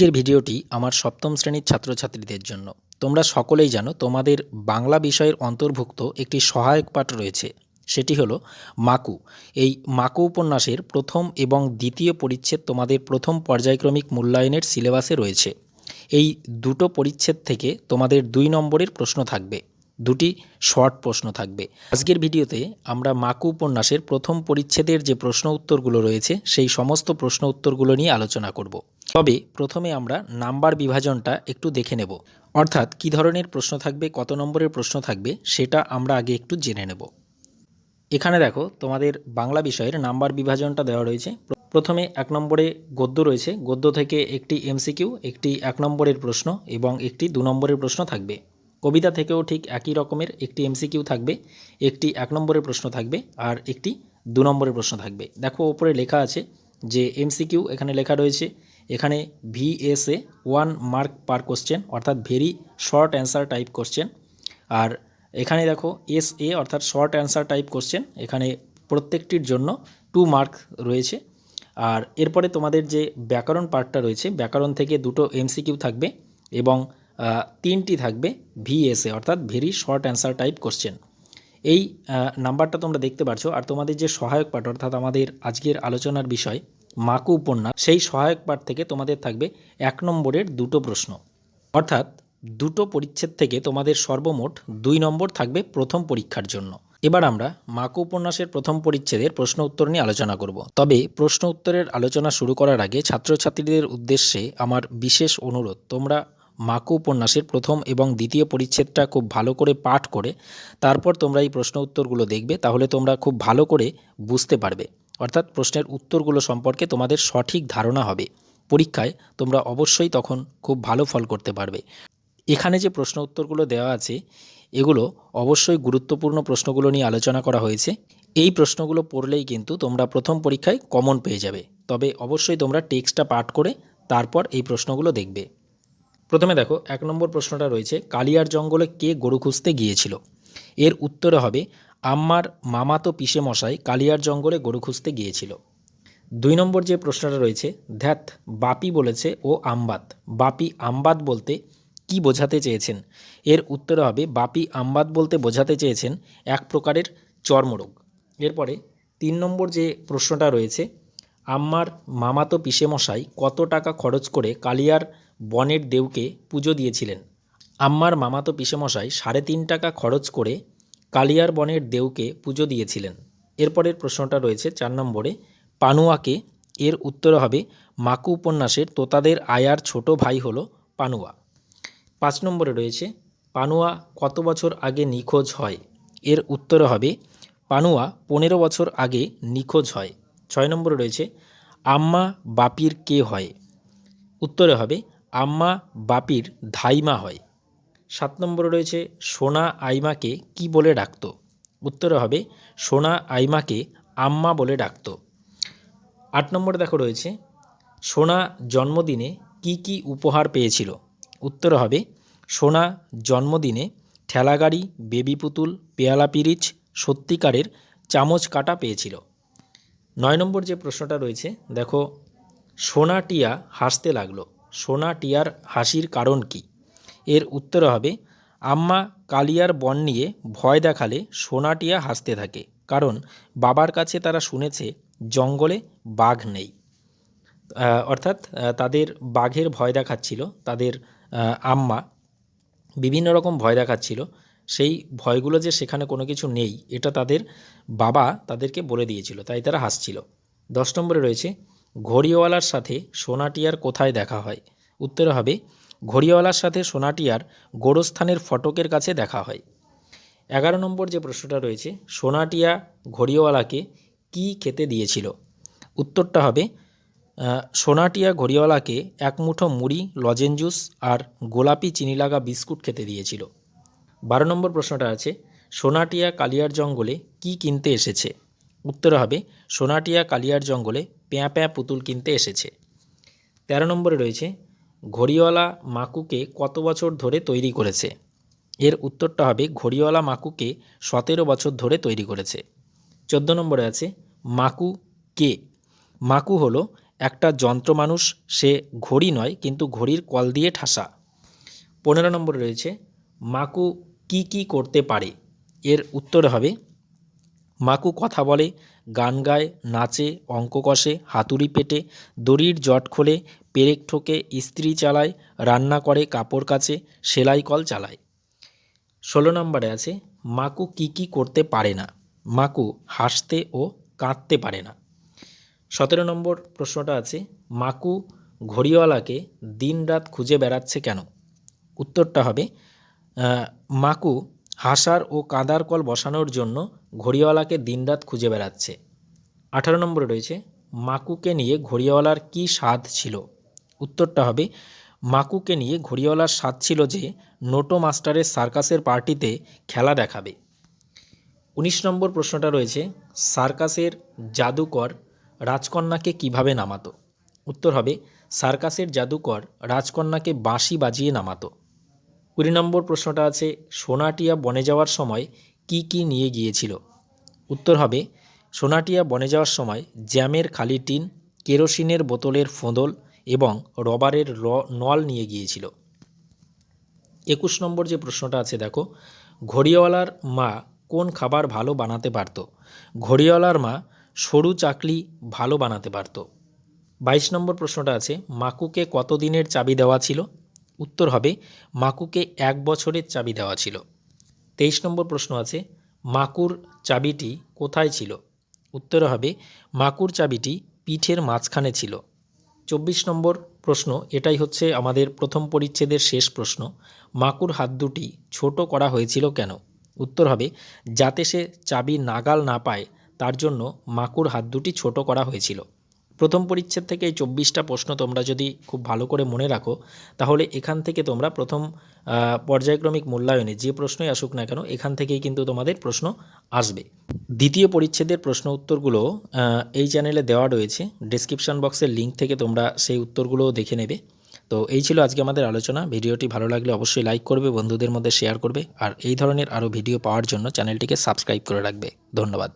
আজকের ভিডিওটি আমার সপ্তম শ্রেণির ছাত্রছাত্রীদের জন্য। তোমরা সকলেই জানো তোমাদের বাংলা বিষয়ের অন্তর্ভুক্ত একটি সহায়ক পাঠ রয়েছে। সেটি হলো মাকু। এই মাকু উপন্যাসের প্রথম এবং দ্বিতীয় পরিচ্ছেদ তোমাদের প্রথম পর্যায়ক্রমিক মূল্যায়নের সিলেবাসে রয়েছে। এই দুটো পরিচ্ছেদ থেকে তোমাদের দুই নম্বরের প্রশ্ন থাকবে। দুটি শর্ট প্রশ্ন থাকবে। আজকের ভিডিওতে আমরা মাকু উপন্যাসের প্রথম পরিচ্ছেদের যে প্রশ্ন উত্তরগুলো রয়েছে, সেই সমস্ত প্রশ্ন উত্তরগুলো নিয়ে আলোচনা করব। তবে প্রথমে আমরা নাম্বার বিভাজনটা একটু দেখে নেব। অর্থাৎ কী ধরনের প্রশ্ন থাকবে, কত নম্বরের প্রশ্ন থাকবে, সেটা আমরা আগে একটু জেনে নেব। এখানে দেখো, তোমাদের বাংলা বিষয়ের নাম্বার বিভাজনটা দেওয়া রয়েছে। প্রথমে এক নম্বরে গদ্য রয়েছে। গদ্য থেকে একটি এমসিকিউ, একটি এক নম্বরের প্রশ্ন এবং একটি দু নম্বরের প্রশ্ন থাকবে। কবিতা থেকেও ঠিক একই রকমের একটি এমসিকিউ থাকবে, একটি এক নম্বরের প্রশ্ন থাকবে আর একটি দু নম্বরের প্রশ্ন থাকবে। দেখো, ওপরে লেখা আছে যে এমসিকিউ এখানে লেখা রয়েছে, এখানে VSA one mark per question অর্থাৎ very short answer type question আর এখানে দেখো এস এ অর্থাৎ শর্ট অ্যান্সার টাইপ কোশ্চেন এখানে প্রত্যেকটির জন্য টু মার্ক রয়েছে। আর এরপরে তোমাদের যে ব্যাকরণ পার্টটা রয়েছে, ব্যাকরণ থেকে দুটো এমসিকিউ থাকবে এবং তিনটি থাকবে ভিএসএ অর্থাৎ very short answer type question এই নাম্বারটা তোমরা দেখতে পাচ্ছ আর তোমাদের যে সহায়ক পাঠ, অর্থাৎ আমাদের আজকের আলোচনার বিষয়, মাকু উপন্যাস, সেই সহায়ক পাঠ থেকে তোমাদের থাকবে এক নম্বরের দুটো প্রশ্ন। অর্থাৎ দুটো পরিচ্ছেদ থেকে তোমাদের সর্বমোট দুই নম্বর থাকবে প্রথম পরীক্ষার জন্য। এবার আমরা মাকু উপন্যাসের প্রথম পরিচ্ছেদের প্রশ্ন উত্তর নিয়ে আলোচনা করব। তবে প্রশ্ন উত্তরের আলোচনা শুরু করার আগে ছাত্রছাত্রীদের উদ্দেশ্যে আমার বিশেষ অনুরোধ, তোমরা মাকু উপন্যাসের প্রথম এবং দ্বিতীয় পরিচ্ছেদটা খুব ভালো করে পাঠ করে, তারপর তোমরা এই প্রশ্ন উত্তরগুলো দেখবে, তাহলে তোমরা খুব ভালো করে বুঝতে পারবে। অর্থাৎ প্রশ্নের উত্তরগুলো সম্পর্কে তোমাদের সঠিক ধারণা হবে। পরীক্ষায় তোমরা অবশ্যই তখন খুব ভালো ফল করতে পারবে। এখানে যে প্রশ্ন উত্তরগুলো দেওয়া আছে, এগুলো অবশ্যই গুরুত্বপূর্ণ প্রশ্নগুলো নিয়ে আলোচনা করা হয়েছে। এই প্রশ্নগুলো পড়লেই কিন্তু তোমরা প্রথম পরীক্ষায় কমন পেয়ে যাবে। তবে অবশ্যই তোমরা টেক্সটটা পাঠ করে তারপর এই প্রশ্নগুলো দেখবে। প্রথমে দেখো, এক নম্বর প্রশ্নটা রয়েছে, কালিয়ার জঙ্গলে কে গরু খুঁজতে গিয়েছিল? এর উত্তরে হবে, আম্মার মামাতো পিসে মশাই কালিয়ার জঙ্গলে গরু খুঁজতে গিয়েছিল। দুই নম্বর যে প্রশ্নটা রয়েছে, ধ্যাত, বাপি বলেছে ও আমবাত। বাপি আমবাত বলতে কি বোঝাতে চেয়েছেন? এর উত্তরে হবে, বাপি আমবাত বলতে বোঝাতে চেয়েছেন এক প্রকারের চর্মরোগ। এরপরে তিন নম্বর যে প্রশ্নটা রয়েছে, আম্মার মামাতো পিসেমশাই কত টাকা খরচ করে কালিয়ার বনের দেউকে পুজো দিয়েছিলেন। আম্মার মামাতো পিসেমশাই সাড়ে তিন টাকা খরচ করে কালিয়ার বনের দেউকে পুজো দিয়েছিলেন। এরপরের প্রশ্নটা রয়েছে চার নম্বরে, পানুয়াকে এর উত্তর হবে, মাকু উপন্যাসের তোতাদের আয়ার ছোট ভাই হল পানুয়া। পাঁচ নম্বরে রয়েছে, পানুয়া কত বছর আগে নিখোঁজ হয়? এর উত্তরে হবে, পানুয়া পনেরো বছর আগে নিখোঁজ হয়। ছয় নম্বরে রয়েছে, আম্মা বাপির কে হয়? উত্তরে হবে আম্মা বাপির ধাইমা হয়। সাত নম্বরে রয়েছে, সোনা আইমাকে কি বলে ডাকতো? উত্তরে হবে, সোনা আইমাকে আম্মা বলে ডাকতো। আট নম্বরে দেখো রয়েছে, সোনা জন্মদিনে কি কি উপহার পেয়েছিল? উত্তর হবে, সোনা জন্মদিনে ঠেলাগাড়ি, বেবি পুতুল, পেয়ালা পিরিচ, সত্যিকারের চামচ কাটা পেয়েছিল। নয় নম্বর যে প্রশ্নটা রয়েছে, দেখো, সোনা টিয়া হাসতে লাগল। সোনা টিয়ার হাসির কারণ কি? এর উত্তর হবে, আম্মা কালিয়ার বন নিয়ে ভয় দেখালে সোনা টিয়া হাসতে থাকে, কারণ বাবার কাছে তারা শুনেছে জঙ্গলে বাঘ নেই। অর্থাৎ তাদের বাঘের ভয় দেখাচ্ছিল, তাদের আম্মা বিভিন্ন রকম ভয় দেখাচ্ছিল, সেই ভয়গুলো যে সেখানে কোনো কিছু নেই, এটা তাদের বাবা তাদেরকে বলে দিয়েছিল, তাই তারা হাসছিল। দশ নম্বরে রয়েছে ঘড়িওয়ালার সাথে সোনাটিয়ার কোথায় দেখা হয়? উত্তরে হবে, ঘড়িওয়ালার সাথে সোনাটিয়ার গোরস্থানের ফটকের কাছে দেখা হয়। এগারো নম্বর যে প্রশ্নটা রয়েছে, সোনাটিয়া ঘড়িওয়ালাকে কি খেতে দিয়েছিল? উত্তরটা হবে সোনাটিয়া ঘড়িওয়ালাকে এক মুঠো মুড়ি, লজেন জুস আর গোলাপি চিনি লাগা বিস্কুট খেতে দিয়েছিল। বারো নম্বর প্রশ্নটা আছে, সোনাটিয়া কালিয়ার জঙ্গলে কি কিনতে এসেছে? উত্তর হবে, সোনাটিয়া কালিয়ার জঙ্গলে প্যাঁ প্যাঁ পুতুল কিনতে এসেছে। তেরো নম্বরে রয়েছে, ঘড়িওয়ালা মাকুকে কত বছর ধরে তৈরি করেছে? এর উত্তরটা হবে, ঘড়িওয়ালা মাকুকে সতেরো বছর ধরে তৈরি করেছে। চোদ্দ নম্বরে আছে, মাকু কে? মাকু হলো একটা যন্ত্র মানুষ, সে ঘড়ি নয়, কিন্তু ঘড়ির কল দিয়ে ঠাসা। পনেরো নম্বরে রয়েছে, মাকু কি কি করতে পারে? এর উত্তর হবে মাকু কথা বলে, গান গায়, নাচে, অঙ্ক কষে, হাতুড়ি পেটে, দড়ির জট খোলে, পেরেক ঠোকে, ইস্ত্রি চালায়, রান্না করে কাপড় কাছে সেলাই কল চালায়। ষোলো নম্বরে আছে, মাকু কি কি করতে পারে না? মাকু হাসতে ও কাঁদতে পারে না। সতেরো নম্বর প্রশ্নটা আছে, মাকু ঘড়িওয়ালাকে দিনরাত খুঁজে বেড়াচ্ছে কেন? উত্তরটা হবে মাকু হাসার ও কাদার কল বসানোর জন্য ঘড়িওয়ালাকে দিনরাত খুঁজে বেড়াচ্ছে। আঠারো নম্বরে রয়েছে, মাকুকে নিয়ে ঘড়িওয়ালার কী স্বাদ ছিল? উত্তরটা হবে, মাকুকে নিয়ে ঘড়িওয়ালার স্বাদ ছিল যে নোটো মাস্টারের সার্কাসের পার্টিতে খেলা দেখাবে। উনিশ নম্বর প্রশ্নটা রয়েছে, সার্কাসের জাদুকর রাজকন্যাকে কীভাবে নামাতো? উত্তর হবে, সার্কাসের জাদুকর রাজকন্যাকে বাঁশি বাজিয়ে নামাতো। কুড়ি নম্বর প্রশ্নটা আছে, সোনাটিয়া বনে যাওয়ার সময় কি কি নিয়ে গিয়েছিল? উত্তর হবে, সোনাটিয়া বনে যাওয়ার সময় জ্যামের খালি টিন, কেরোসিনের বোতলের ফোঁদল এবং রবারের নল নিয়ে গিয়েছিল। একুশ নম্বর যে প্রশ্নটা আছে দেখো, ঘড়িওয়ালার মা কোন খাবার ভালো বানাতে পারত? ঘড়িওয়ালার মা সরু চাকলি ভালো বানাতে পারত। বাইশ নম্বর প্রশ্নটা আছে, মাকুকে কত দিনের চাবি দেওয়া ছিল? উত্তর হবে, মাকুকে এক বছরের চাবি দেওয়া ছিল। তেইশ নম্বর প্রশ্ন আছে, মাকুর চাবিটি কোথায় ছিল? উত্তর হবে, মাকুর চাবিটি পিঠের মাঝখানে ছিল। চব্বিশ নম্বর প্রশ্ন, এটাই হচ্ছে আমাদের প্রথম পরিচ্ছেদের শেষ প্রশ্ন, মাকুর হাত দুটি ছোট করা হয়েছিল কেন? উত্তর হবে, যাতে সে চাবি নাগাল না পায়, তার জন্য মাকুর হাত দুটি ছোট করা হয়েছিল। প্রথম পরিচ্ছেদ থেকে এই চব্বিশটা প্রশ্ন তোমরা যদি খুব ভালো করে মনে রাখো, তাহলে এখান থেকে তোমরা প্রথম পর্যায়ক্রমিক মূল্যায়নে যে প্রশ্নই আসুক না কেন, এখান থেকেই কিন্তু তোমাদের প্রশ্ন আসবে। দ্বিতীয় পরিচ্ছেদের প্রশ্ন উত্তরগুলো এই চ্যানেলে দেওয়া রয়েছে। ডেসক্রিপশন বক্সের লিঙ্ক থেকে তোমরা সেই উত্তরগুলোও দেখে নেবে। তো এই ছিল আজকে আমাদের আলোচনা। ভিডিওটি ভালো লাগলে অবশ্যই লাইক করবে, বন্ধুদের মধ্যে শেয়ার করবে। আর এই ধরনের আরও ভিডিও পাওয়ার জন্য চ্যানেলটিকে সাবস্ক্রাইব করে রাখবে। ধন্যবাদ।